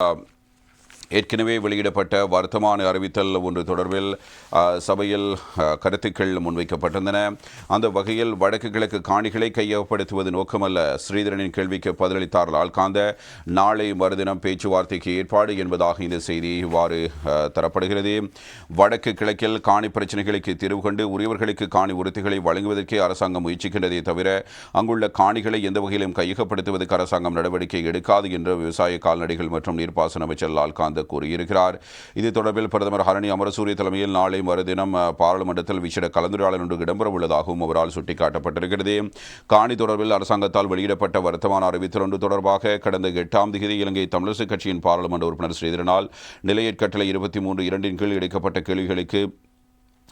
Um, ஏற்கனவே வெளியிடப்பட்ட வர்த்தமான அறிவித்தல் ஒன்று தொடர்பில் சபையில் கருத்துக்கள் முன்வைக்கப்பட்டிருந்தன. அந்த வகையில் வடக்கு கிழக்கு காணிகளை கையகப்படுத்துவது நோக்கமல்ல. ஸ்ரீதரனின் கேள்விக்கு பதிலளித்தார் லால்காந்த. நாளை மறுதினம் பேச்சுவார்த்தைக்கு ஏற்பாடு என்பதாக இந்த செய்தி இவ்வாறு தரப்படுகிறது. வடக்கு கிழக்கில் காணி பிரச்சனைகளுக்கு தீர்வு கண்டு உரியவர்களுக்கு காணி உறுதிகளை வழங்குவதற்கே அரசாங்கம் முயற்சிக்கின்றதே தவிர அங்குள்ள காணிகளை எந்த வகையிலும் கையகப்படுத்துவதற்கு அரசாங்கம் நடவடிக்கை எடுக்காது என்று விவசாய கால்நடைகள் மற்றும் நீர்ப்பாசன அமைச்சர் லால்காந்த் கூறியிருக்கிறார். இது தொடர்பில் பிரதமர் ஹரணி அமரசூரிய தலைமையில் நாளை மறுதினம் பாராளுமன்றத்தில் விசேட கலந்துரையாடல் ஒன்று இடம்பெற உள்ளதாகவும் அவரால் சுட்டிக்காட்டப்பட்டிருக்கிறது. காணி தொடர்பில் அரசாங்கத்தால் வெளியிடப்பட்ட வர்த்தமான அறிவித்தல் ஒன்று தொடர்பாக கடந்த எட்டாம் தேதி இலங்கை தமிழரசுக் கட்சியின் பாராளுமன்ற உறுப்பினர் ஸ்ரீதரனால் நிலையற்கட்டளை இருபத்தி மூன்று இரண்டின் கீழ் எடுக்கப்பட்ட கேள்விகளுக்கு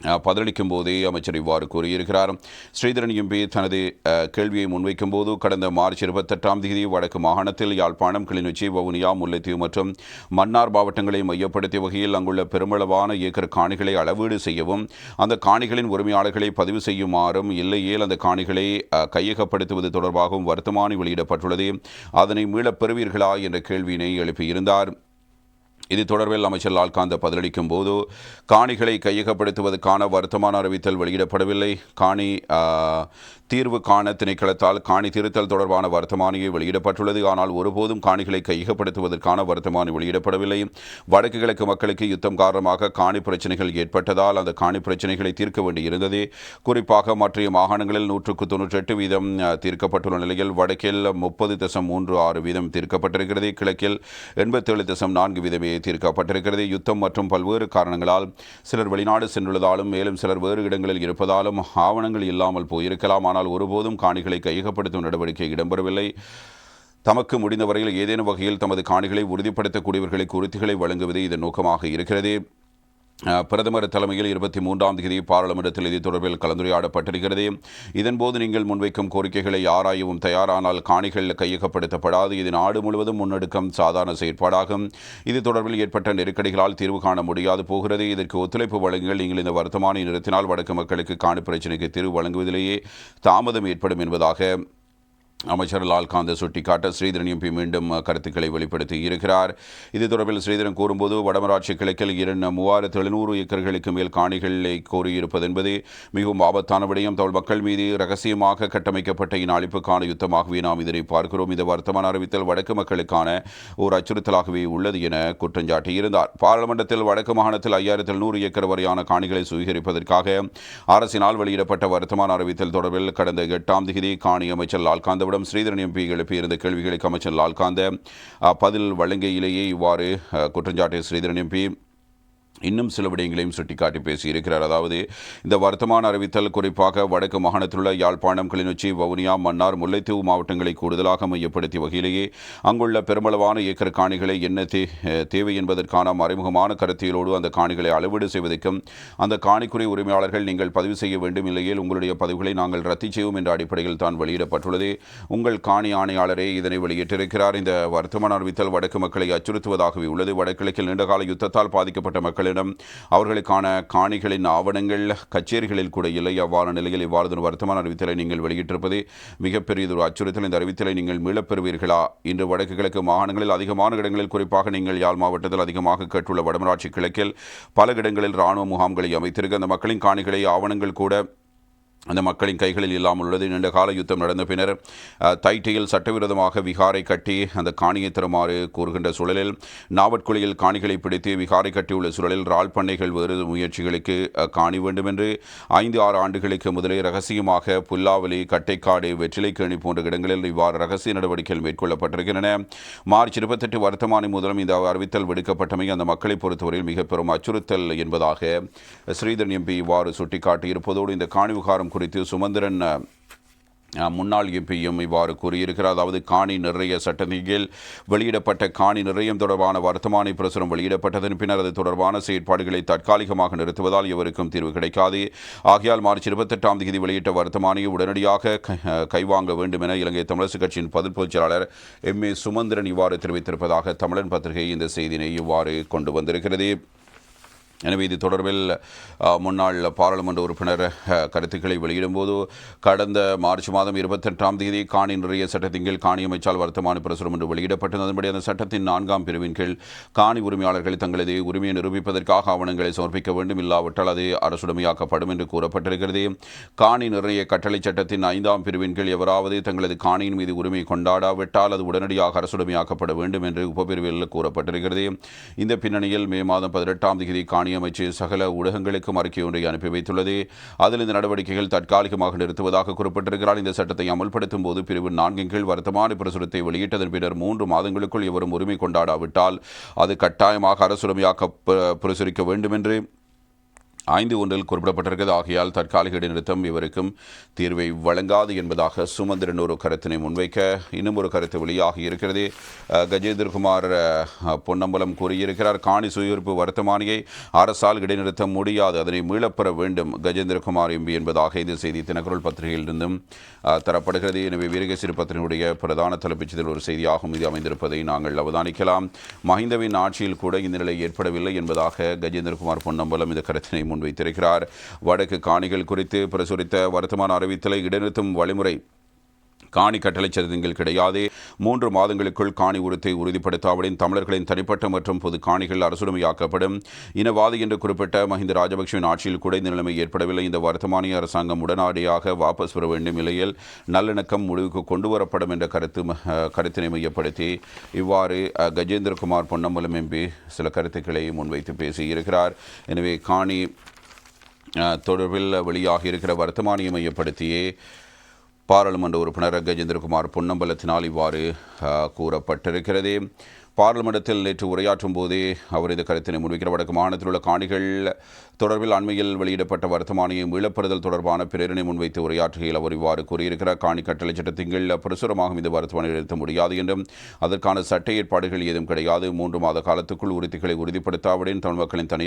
பதிலளிக்கும் போதே அமைச்சர் இவ்வாறு கூறியிருக்கிறார். ஸ்ரீதரன் எம்பி தனது கேள்வியை முன்வைக்கும் போது கடந்த மார்ச் இருபத்தெட்டாம் தேதி வடக்கு மாகாணத்தில் யாழ்ப்பாணம் கிளிநொச்சி வவுனியா முல்லைத்தீவு மற்றும் மன்னார் மாவட்டங்களை மையப்படுத்திய வகையில் அங்குள்ள பெருமளவான ஏக்கர் காணிகளை அளவீடு செய்யவும் அந்த காணிகளின் உரிமையாளர்களை பதிவு செய்யுமாறும் இல்லையேல் அந்த காணிகளை கையகப்படுத்துவது தொடர்பாகவும் வர்த்தமானி வெளியிடப்பட்டுள்ளது. அதனை மீளப் பெறுவீர்களா என்ற கேள்வியினை எழுப்பியிருந்தார். இது தொடர்பில் அமைச்சர் லால்காந்த பதிலளிக்கும் போது காணிகளை கையகப்படுத்துவதற்கான வர்த்தமான அறிவித்தல் வெளியிடப்படவில்லை. காணி தீர்வு காண திணைக்களத்தால் காணி திருத்தல் தொடர்பான வர்த்தமானியை வெளியிடப்பட்டுள்ளது. ஆனால் ஒருபோதும் காணிகளை கையகப்படுத்துவதற்கான வர்த்தமானி வெளியிடப்படவில்லை. வடக்கு கிழக்கு மக்களுக்கு யுத்தம் காரணமாக காணி பிரச்சனைகள் ஏற்பட்டதால் அந்த காணி பிரச்சனைகளை தீர்க்க வேண்டியிருந்தது. குறிப்பாக மற்ற மாகாணங்களில் நூற்றுக்கு தொன்னூற்றி எட்டு வீதம் தீர்க்கப்பட்டுள்ள நிலையில் வடக்கில் முப்பது தசம் மூன்று ஆறு வீதம் தீர்க்கப்பட்டிருக்கிறது. கிழக்கில் எண்பத்தேழு தசம் நான்கு வீதமே தீர்க்கப்பட்டிருக்கிறது. யுத்தம் மற்றும் பல்வேறு காரணங்களால் சிலர் வெளிநாடு சென்றுள்ளதாலும் மேலும் சிலர் வேறு இடங்களில் இருப்பதாலும் ஆவணங்கள் இல்லாமல் போயிருக்கலாம். ஆனால் ஒருபோதும் காணிகளை கையகப்படுத்தும் நடவடிக்கை இடம்பெறவில்லை. தமக்கு முடிந்தவரையில் ஏதேனும் வகையில் தமது காணிகளை உறுதிப்படுத்தக்கூடியவர்களுக்கு உறுதிகளை வழங்குவது இதன் நோக்கமாக இருக்கிறது. பிரதமர் தலைமையில் இருபத்தி மூன்றாம் தேதி பாராளுமன்றத்தில் இது தொடர்பில் கலந்துரையாடப்பட்டிருக்கிறது. இதன்போது நீங்கள் முன்வைக்கும் கோரிக்கைகளை ஆராயவும் தயாரானால் காணிகள் கையகப்படுத்தப்படாது. இது நாடு முழுவதும் முன்னெடுக்கும் சாதாரண செயற்பாடாகும். இது தொடர்பில் ஏற்பட்ட நெருக்கடிகளால் தீர்வு காண முடியாது போகிறது. இதற்கு ஒத்துழைப்பு வழங்குங்கள். நீங்கள் இந்த வருத்தமான நிறுத்தினால் வடக்கு மக்களுக்கு காணி பிரச்சினைக்கு தீர்வு வழங்குவதிலேயே தாமதம் ஏற்படும் என்பதாக அமைச்சர் லால்காந்த் சுட்டிக்காட்ட ஸ்ரீதரன் எம்பி மீண்டும் கருத்துக்களை வெளிப்படுத்தி இருக்கிறார். இது தொடர்பில் ஸ்ரீதரன் கூறும்போது வடமராட்சி கிழக்கில் இரண்டு மூவாயிரத்து எழுநூறு ஏக்கர்களுக்கு மேல் காணிகளை கோரியிருப்பது என்பது மிகவும் ஆபத்தான விடயம். தமிழ் மக்கள் மீது ரகசியமாக கட்டமைக்கப்பட்ட இன அழிப்புக்கான யுத்தமாகவே நாம் இதனை பார்க்கிறோம். இந்த வர்த்தமான அறிவித்தல் வடக்கு மக்களுக்கான ஒரு அச்சுறுத்தலாகவே உள்ளது என குற்றஞ்சாட்டியிருந்தார் பாராளுமன்றத்தில் வடக்கு மாகாணத்தில் ஐயாயிரத்து எழுநூறு ஏக்கர் வரையான காணிகளை சுவீகரிப்பதற்காக அரசினால் வெளியிடப்பட்ட வர்த்தமான அறிவித்தல் தொடர்பில் கடந்த எட்டாம் தேதி காணி அமைச்சர் லால்காந்தவிடம் ஸ்ரீதரன் எம்பி எழுப்பியிருந்த கேள்விகளுக்கு அமைச்சர் லால்காந்த பதில் வழங்கையிலேயே இவ்வாறு குற்றஞ்சாட்டிய ஸ்ரீதரன் எம்பி இன்னும் சில விடயங்களையும் சுட்டிக்காட்டி பேசியிருக்கிறார். அதாவது இந்த வர்த்தமான அறிவித்தல் குறிப்பாக வடக்கு மாகாணத்தில் உள்ள யாழ்ப்பாணம் கிளிநொச்சி வவுனியா மன்னார் முல்லைத்தீவு மாவட்டங்களை கூடுதலாக மையப்படுத்திய வகையிலேயே அங்குள்ள பெருமளவான ஏக்கர் காணிகளை என்ன தே தேவை என்பதற்கான மறைமுகமான கருத்தியலோடு அந்த காணிகளை அளவீடு செய்வதற்கும் அந்த காணிக்குறை உரிமையாளர்கள் நீங்கள் பதிவு செய்ய வேண்டும் இல்லையில் உங்களுடைய பதிவுகளை நாங்கள் ரத்து செய்வோம் என்ற அடிப்படையில் தான் வெளியிடப்பட்டுள்ளது. உங்கள் காணி ஆணையாளரே இதனை வெளியிட்டிருக்கிறார். இந்த வர்த்தமான அறிவித்தல் வடக்கு மக்களை அச்சுறுத்துவதாகவே உள்ளது. வடகிழக்கில் நீண்டகால யுத்தத்தால் பாதிக்கப்பட்ட மக்களின் மக்களிடம் அவர்களுக்கான காணிகளின் ஆவணங்கள் கச்சேரிகளில் கூட இல்லை. அவ்வாறு நிலையில் இவ்வாறு வர்த்தமான அறிவித்தலை நீங்கள் வெளியிட்டிருப்பது மிகப்பெரியதொரு அச்சுறுத்தல். இந்த அறிவித்தலை நீங்கள் மீளப்பெறுவீர்களா? இன்று வடக்கு கிழக்கு மாகாணங்களில் அதிகமான இடங்களில் குறிப்பாக நீங்கள் யாழ் மாவட்டத்தில் அதிகமாக கேட்டுள்ள வடமராட்சி கிழக்கில் பல இடங்களில் இராணுவ முகாம்களை அமைத்திருக்க. அந்த மக்களின் காணிகளை ஆவணங்கள் கூட அந்த மக்களின் கைகளில் இல்லாமல் உள்ளது. நீண்ட கால யுத்தம் நடந்த பின்னர் தைட்டையில் சட்டவிரோதமாக விகாரை கட்டி அந்த காணியை தருமாறு கூறுகின்ற சூழலில் நாவட்குழியில் காணிகளை பிடித்து விகாரை கட்டியுள்ள சூழலில் ரால் பண்ணைகள் வேறு முயற்சிகளுக்கு காணி வேண்டும் என்று ஐந்து ஆறு ஆண்டுகளுக்கு முதலே ரகசியமாக புல்லாவலி கட்டைக்காடு வெற்றிலைக்கேணி போன்ற இடங்களில் இவ்வாறு ரகசிய நடவடிக்கைகள் மேற்கொள்ளப்பட்டிருக்கின்றன. மார்ச் இருபத்தெட்டு வர்த்தமானி முதலும் இந்த அறிவித்தல் விடுக்கப்பட்டமை அந்த மக்களை பொறுத்தவரையில் மிக பெரும் அச்சுறுத்தல் என்பதாக ஸ்ரீதரன் எம்பி இவ்வாறு சுட்டிக்காட்டி இருப்பதோடு இந்த காணி விகாரம் குறித்து சுமந்திரன் முன்னாள் எம்பியும் இவ்வாறு கூறியிருக்கிறார். அதாவது காணி நிறைய சட்டத்தின் வெளியிடப்பட்ட காணி நிறையம் தொடர்பான வர்த்தமானி பிரசுரம் வெளியிடப்பட்டதன் பின்னர் அது தொடர்பான செயற்பாடுகளை தற்காலிகமாக நிறுத்துவதால் எவருக்கும் தீர்வு கிடைக்காது. ஆகையால் மார்ச் இருபத்தெட்டாம் தேதி வெளியிட்ட வர்த்தமானியை உடனடியாக கைவாங்க வேண்டும் என இலங்கை தமிழரசு கட்சியின் பதில் செயலாளர் எம் ஏ சுமந்திரன் இவ்வாறு தெரிவித்திருப்பதாக தமிழன் பத்திரிகை இந்த செய்தியினை இவ்வாறு கொண்டு வந்திருக்கிறது. எனவே இது தொடர்பில் முன்னாள் பாராளுமன்ற உறுப்பினர் கருத்துக்களை வெளியிடும்போது கடந்த மார்ச் மாதம் இருபத்தெட்டாம் தேதி காணி நிறைய சட்டத்தின் கீழ் காணி அமைச்சால் வர்த்தமான பிரசுரம் என்று வெளியிடப்பட்டது. அதன்படி அந்த சட்டத்தின் நான்காம் பிரிவின் கீழ் காணி உரிமையாளர்கள் தங்களது உரிமையை நிரூபிப்பதற்காக ஆவணங்களை சமர்ப்பிக்க வேண்டும். இல்லாவிட்டால் அது அரசுடைமையாக்கப்படும் என்று கூறப்பட்டிருக்கிறது. காணி நிறைய கட்டளை சட்டத்தின் ஐந்தாம் பிரிவின் கீழ் எவராவது தங்களது காணியின் மீது உரிமை கொண்டாடாவிட்டால் அது உடனடியாக அரசுடைமையாக்கப்பட வேண்டும் என்று உபப்பிரிவில் கூறப்பட்டிருக்கிறது. இந்த பின்னணியில் மே மாதம் பதினெட்டாம் தேதி காணி அமைச்சு சகல ஊடகங்களுக்கும் அறிக்கை ஒன்றை அனுப்பி வைத்துள்ளது. அதில் இந்த நடவடிக்கைகள் தற்காலிகமாக நிறுத்துவதாக குறிப்பிட்டிருக்கிறார். இந்த சட்டத்தை அமல்படுத்தும் போது பிரிவு நான்கின் கீழ் வர்த்தமான பிரசுரத்தை வெளியிட்டதன் பின்னர் மூன்று மாதங்களுக்குள் எவரும் உரிமை கொண்டாடாவிட்டால் அது கட்டாயமாக அரசுரிமையாக்க பிரசுரிக்க வேண்டும் என்று ஐந்து ஒன்றில் குறிப்பிடப்பட்டிருக்கிறது. ஆகையால் தற்காலிக இடைநிறுத்தம் இவருக்கும் தீர்வை வழங்காது என்பதாக சுமந்திரன் ஒரு கருத்தினை முன்வைக்க இன்னும் ஒரு கருத்து வெளியாகி இருக்கிறது. கஜேந்திரகுமார் பொன்னம்பலம் கூறியிருக்கிறார் காணி சுயீர்ப்பு வர்த்தமானியை அரசால் இடைநிறுத்த முடியாது அதனை மீளப்பெற வேண்டும் கஜேந்திரகுமார் எம்பி என்பதாக இந்த செய்தி தினக்குரல் பத்திரிகையிலிருந்தும் தரப்படுகிறது. எனவே வீரகேசரி பத்திரினுடைய பிரதான தலைப்பிச்சதில் ஒரு செய்தியாகும் இது அமைந்திருப்பதை நாங்கள் அவதானிக்கலாம். மஹிந்தவின் ஆட்சியில் கூட இந்த நிலை ஏற்படவில்லை என்பதாக கஜேந்திரகுமார் பொன்னம்பலம் இந்த கருத்தினை முன்வைத்திருக்கிறார். வடக்கு காணிகள் குறித்து பிரசுரித்த வர்த்தமான அறிவித்தலை இடைநிறுத்தும் வழிமுறை காணி கட்டளை சதவீதங்கள் கிடையாது. மூன்று மாதங்களுக்குள் காணி உரித்தை உறுதிப்படுத்தாவிடின் தமிழர்களின் தனிப்பட்ட மற்றும் பொது காணிகள் அரசுடைமையாக்கப்படும். இனவாதி என்று குறிப்பிட்ட மஹிந்த ராஜபக்சேவின் ஆட்சியில் கூட இந்த நிலைமை ஏற்படவில்லை. இந்த வர்த்தமானிய அரசாங்கம் உடனடியாக வாபஸ் பெற வேண்டும் நிலையில் நல்லிணக்கம் முடிவுக்கு கொண்டு வரப்படும் என்ற கருத்து கருத்தினை மையப்படுத்தி இவ்வாறு கஜேந்திரகுமார் பொன்னம்பலம் எம்பி சில கருத்துக்களை முன்வைத்து பேசியிருக்கிறார். எனவே காணி தொடர்பில் வெளியாகி இருக்கிற வர்த்தமானியை மையப்படுத்தியே பாராளுமன்ற உறுப்பினர் கஜேந்திரகுமார் பொன்னம்பலத்தினால் இவ்வாறு கூறப்பட்டிருக்கிறது. பாராளுமன்றத்தில் நேற்று உரையாற்றும் போதே அவர் இந்த கருத்தினை முன்வைக்கிற வடக்கு மாநிலத்தில் உள்ள காணிகள் தொடர்பில் அண்மையில் வெளியிடப்பட்ட வர்த்தமானியம் இழப்படுதல் தொடர்பான பிரேரணை முன்வைத்து உரையாற்றுகையில் அவர் இவ்வாறு கூறியிருக்கிறார். காணி கட்டளை சட்டத்தின் கீழ் பிரசுரமாக இந்த வர்த்தமானி நிறுத்த முடியாது என்றும் அதற்கான சட்ட ஏற்பாடுகள் ஏதும் கிடையாது. மூன்று மாத காலத்துக்குள் உறுதிகளை உறுதிப்படுத்தாவிடன் தமிழ் மக்களின் தனியார்